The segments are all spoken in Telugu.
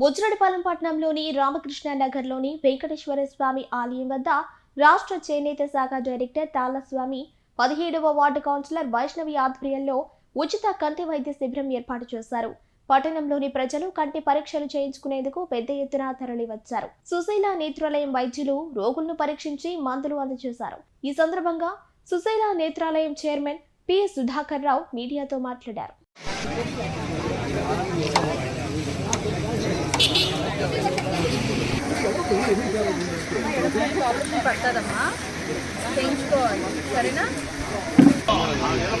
బుజ్రడిపాలెం పట్టణంలోని రామకృష్ణ నగర్లోని వెంకటేశ్వర స్వామి ఆలయం వద్ద రాష్ట్ర చేనేత శాఖ డైరెక్టర్ తాళస్వామి పదిహేడవ వార్డు కౌన్సిలర్ వైష్ణవి ఆధ్వర్యంలో ఉచిత కంటి వైద్య శిబిరం ఏర్పాటు చేశారు. పట్టణంలోని ప్రజలు కంటి పరీక్షలు చేయించుకునేందుకు పెద్ద ఎత్తున తరలివచ్చారు. సుశీల నేత్రాలయం వైద్యులు రోగులను పరీక్షించి మందులు అందజేశారు. ఈ సందర్భంగా సుశీల నేత్రాలయం చైర్మన్ పి సుధాకర్ రావు మీడియాతో మాట్లాడారు. పడుతుందమ్మా చేయించుకోవాలి సరేనా బాదర్వాడి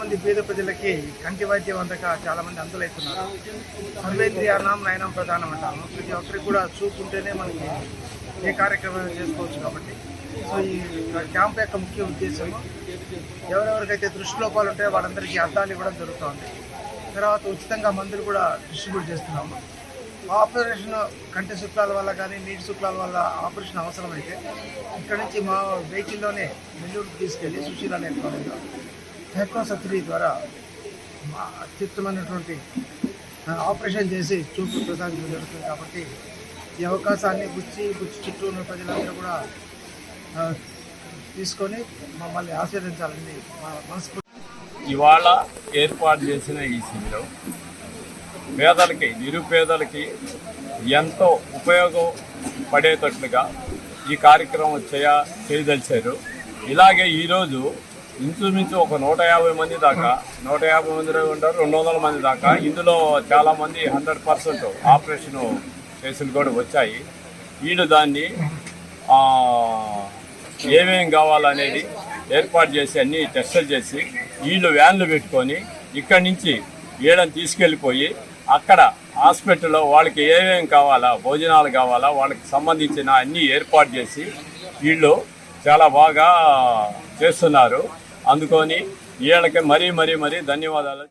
మంది పేద ప్రజలకి కంటి వైద్యం అందక చాలా మంది అంతులవుతున్నారు సర్వేంద్రియానం నయనం ప్రధానం అంటాము ప్రతి ఒక్కరికి కూడా చూపుంటేనే మనకి ఏ కార్యక్రమం చేసుకోవచ్చు కాబట్టి. సో ఈ క్యాంప్ యొక్క ముఖ్య ఉద్దేశము ఎవరెవరికైతే దృష్టి లోపాలు ఉంటాయో వాళ్ళందరికీ అర్థాలు ఇవ్వడం జరుగుతుంది. తర్వాత ఉచితంగా మందులు కూడా డిస్ట్రిబ్యూట్ చేస్తున్నాము. ఆపరేషన్ కంటి శుక్లాల వల్ల కానీ నీటి శుక్లాల వల్ల ఆపరేషన్ అవసరమైతే ఇక్కడ నుంచి మా వెహికల్లోనే నెల్లూరుకి తీసుకెళ్ళి సుశీల అనే కాలేజ్లో టెక్నోసత్రి ద్వారా మా అత్యుత్తమైనటువంటి ఆపరేషన్ చేసి చూపు ప్రసాదించడం జరుగుతుంది కాబట్టి ఈ అవకాశాన్ని గుచ్చి గుచ్చి చుట్టూ ఉన్న ప్రజలందరూ కూడా తీసుకొని మమ్మల్ని ఆశీర్వదించాలని మా మనస్ఫూర్తి. ఇవాళ ఏర్పాటు చేసిన ఈ శిబిరం పేదలకి నిరుపేదలకి ఎంతో ఉపయోగపడేటట్లుగా ఈ కార్యక్రమం చేయ చేయదలిచారు. ఇలాగే ఈరోజు ఇంచుమించు ఒక నూట యాభై మంది దాకా నూట యాభై మంది ఉంటారు రెండు వందల మంది దాకా. ఇందులో చాలామంది హండ్రెడ్ పర్సెంట్ ఆపరేషన్ కేసులు కూడా వచ్చాయి. వీళ్ళు దాన్ని ఏమేమి ఏమేం కావాలనేది ఏర్పాటు చేసి అన్ని టెస్టులు చేసి వీళ్ళు వ్యాన్లు పెట్టుకొని ఇక్కడి నుంచి వీళ్ళని తీసుకెళ్ళిపోయి అక్కడ హాస్పిటల్లో వాళ్ళకి ఏమేమి కావాలా భోజనాలు కావాలా వాళ్ళకి సంబంధించిన అన్ని ఏర్పాటు చేసి వీళ్ళు చాలా బాగా చేస్తున్నారు. అందుకొని వీళ్ళకి మరీ మరీ మరీ ధన్యవాదాలు